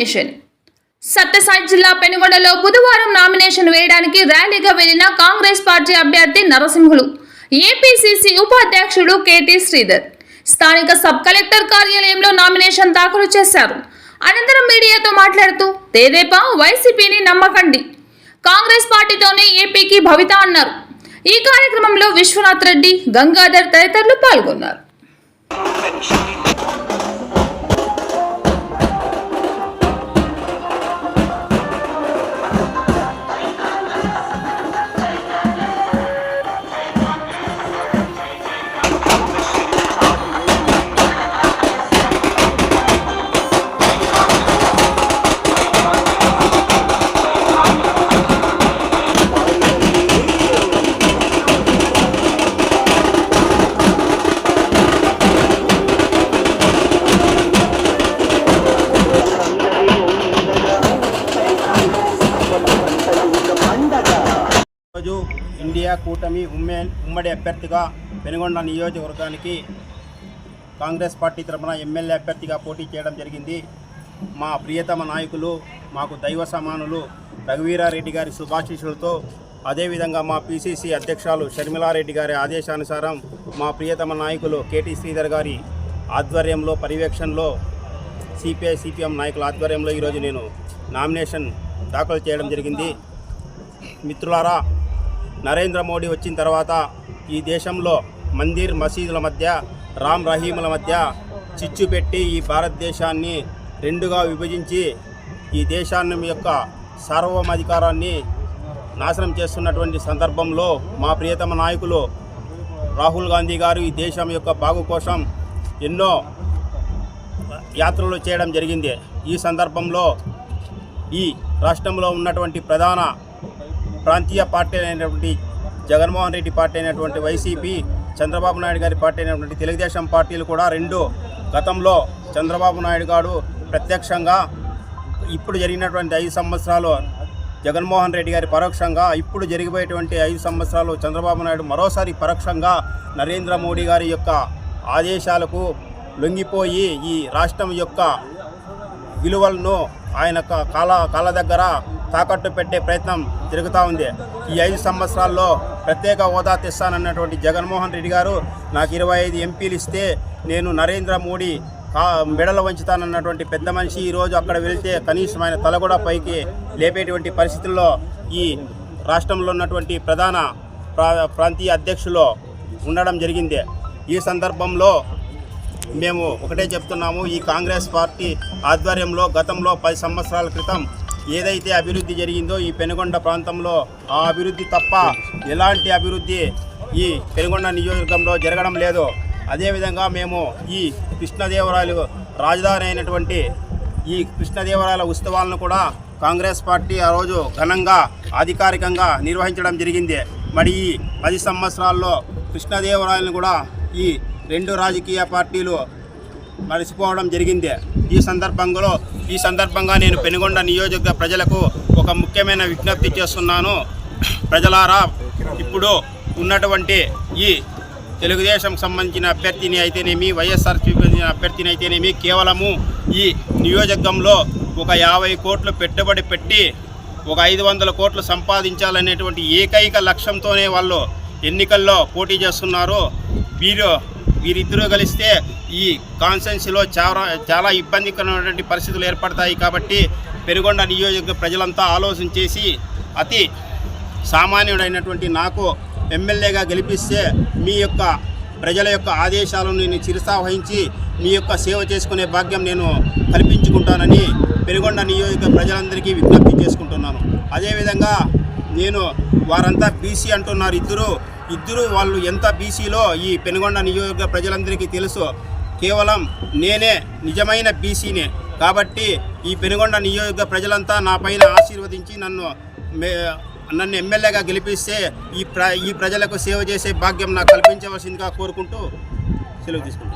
Nomination. Sathya Sai జిల్లా పెనుగొండలో బుధవారం nomination వేయడానికి ర్యాలీగా వెళ్ళిన కాంగ్రెస్ పార్టీ అభ్యర్థి నరసింహులు ఏపీసీసీ ఉపాధ్యక్షుడు కేటీ శ్రీధర్. స్థానిక సబ్ కలెక్టర్ కార్యాలయంలో నామినేషన్ దాఖలు చేశారు. అనంతరం మీడియాతో మాట్లాడుతూ తెదేపా వైసీపీని నమ్మకండి. కాంగ్రెస్ పార్టీతోనే ఏపీకి భవిత అన్నారు. ఈ కార్యక్రమంలో విశ్వనాథ్ రెడ్డి గంగాధర్ తదితరులు పాల్గొన్నారు. కూటమి ఉమ్మే ఉమ్మడి అభ్యర్థిగా పెనుగొండ నియోజకవర్గానికి కాంగ్రెస్ పార్టీ తరఫున ఎమ్మెల్యే అభ్యర్థిగా పోటీ చేయడం జరిగింది. మా ప్రియతమ నాయకులు మాకు దైవ సమానులు రఘువీరారెడ్డి గారి శుభాశీస్సులతో అదేవిధంగా మా పిసిసి అధ్యక్షులు షర్మిలారెడ్డి గారి ఆదేశానుసారం మా ప్రియతమ నాయకులు కేటీ శ్రీధర్ గారి ఆధ్వర్యంలో పర్యవేక్షణలో సిపిఐ సిపిఎం నాయకుల ఆధ్వర్యంలో ఈరోజు నేను నామినేషన్ దాఖలు చేయడం జరిగింది. మిత్రులారా నరేంద్ర మోడీ వచ్చిన తర్వాత ఈ దేశంలో మందిర్ మసీదుల మధ్య రామ్ రహీముల మధ్య చిచ్చు పెట్టి ఈ భారతదేశాన్ని రెండుగా విభజించి ఈ దేశాన్ని యొక్క సార్వమధికారాన్ని నాశనం చేస్తున్నటువంటి సందర్భంలో మా ప్రియతమ నాయకులు రాహుల్ గాంధీ గారు ఈ దేశం యొక్క బాగు కోసం ఎన్నో యాత్రలు చేయడం జరిగింది. ఈ సందర్భంలో ఈ రాష్ట్రంలో ఉన్నటువంటి ప్రధాన ప్రాంతీయ పార్టీ అయినటువంటి జగన్మోహన్ రెడ్డి పార్టీ అయినటువంటి వైసీపీ చంద్రబాబు నాయుడు గారి పార్టీ అయినటువంటి తెలుగుదేశం పార్టీలు కూడా రెండు గతంలో చంద్రబాబు నాయుడు గారు ప్రత్యక్షంగా ఇప్పుడు జరిగినటువంటి ఐదు సంవత్సరాలు జగన్మోహన్ రెడ్డి గారి పరోక్షంగా ఇప్పుడు జరిగిపోయేటువంటి ఐదు సంవత్సరాలు చంద్రబాబు నాయుడు మరోసారి పరోక్షంగా నరేంద్ర మోడీ గారి యొక్క ఆదేశాలకు లొంగిపోయి ఈ రాష్ట్రం యొక్క విలువలను ఆయన కాల కాళ్ళ దగ్గర తాకట్టు పెట్టే ప్రయత్నం జరుగుతూ ఉంది. ఈ ఐదు సంవత్సరాల్లో ప్రత్యేక హోదా తెస్తానన్నటువంటి జగన్మోహన్ రెడ్డి గారు నాకు ఇరవై ఐదు ఎంపీలు ఇస్తే నేను నరేంద్ర మోడీ మెడలు వంచుతానన్నటువంటి పెద్ద మనిషి ఈరోజు అక్కడ వెళ్తే కనీసం ఆయన తల కూడా పైకి లేపేటువంటి పరిస్థితుల్లో ఈ రాష్ట్రంలో ఉన్నటువంటి ప్రధాన ప్రా ప్రాంతీయ అధ్యక్షులు ఉండడం జరిగింది. ఈ సందర్భంలో మేము ఒకటే చెప్తున్నాము ఈ కాంగ్రెస్ పార్టీ ఆధ్వర్యంలో గతంలో పది సంవత్సరాల క్రితం ఏదైతే అభివృద్ధి జరిగిందో ఈ పెనుగొండ ప్రాంతంలో ఆ అభివృద్ధి తప్ప ఎలాంటి అభివృద్ధి ఈ పెనుగొండ నియోజకవర్గంలో జరగడం లేదు. అదేవిధంగా మేము ఈ కృష్ణదేవరాయలు రాజధాని అయినటువంటి ఈ కృష్ణదేవరాయల ఉత్సవాలను కూడా కాంగ్రెస్ పార్టీ ఆ రోజు ఘనంగా అధికారికంగా నిర్వహించడం జరిగింది. మరి ఈ పది సంవత్సరాల్లో కృష్ణదేవరాయలను కూడా ఈ రెండు రాజకీయ పార్టీలు మరిచిపోవడం జరిగింది. ఈ సందర్భంలో ఈ సందర్భంగా నేను పెనుగొండ నియోజక ప్రజలకు ఒక ముఖ్యమైన విజ్ఞప్తి చేస్తున్నాను. ప్రజలారా ఇప్పుడు ఉన్నటువంటి ఈ తెలుగుదేశం సంబంధించిన అభ్యర్థిని అయితేనేమి వైఎస్ఆర్సీపీ సంబంధించిన అభ్యర్థిని అయితేనేమి కేవలము ఈ నియోజకంలో ఒక యాభై కోట్లు పెట్టుబడి పెట్టి ఒక ఐదు వందల కోట్లు సంపాదించాలనేటువంటి ఏకైక లక్ష్యంతోనే వాళ్ళు ఎన్నికల్లో పోటీ చేస్తున్నారు. వీరు వీరిద్దరూ కలిస్తే ఈ కాన్స్టెన్సీలో చాలా చాలా ఇబ్బందికరమైనటువంటి పరిస్థితులు ఏర్పడతాయి కాబట్టి పెనుగొండ నియోజక ప్రజలంతా ఆలోచన చేసి అతి సామాన్యుడైనటువంటి నాకు ఎమ్మెల్యేగా గెలిపిస్తే మీ యొక్క ప్రజల యొక్క ఆదేశాలను నేను చిరుసా వహించి మీ యొక్క సేవ చేసుకునే భాగ్యం నేను కల్పించుకుంటానని పెనుగొండ నియోజక ప్రజలందరికీ విజ్ఞప్తి చేసుకుంటున్నాను. అదేవిధంగా నేను వారంతా బీసీ అంటున్నారు ఇద్దరు. ఇద్దరు వాళ్ళు ఎంత బీసీలో ఈ పెనుగొండ నియోజక ప్రజలందరికీ తెలుసు కేవలం నేనే నిజమైన బీసీనే. కాబట్టి ఈ పెనుగొండ నియోజక ప్రజలంతా నా పైన ఆశీర్వదించి నన్ను నన్ను ఎమ్మెల్యేగా గెలిపిస్తే ఈ ప్ర ఈ ప్రజలకు సేవ చేసే భాగ్యం నాకు కల్పించవలసిందిగా కోరుకుంటూ సెలవు తీసుకుంటాను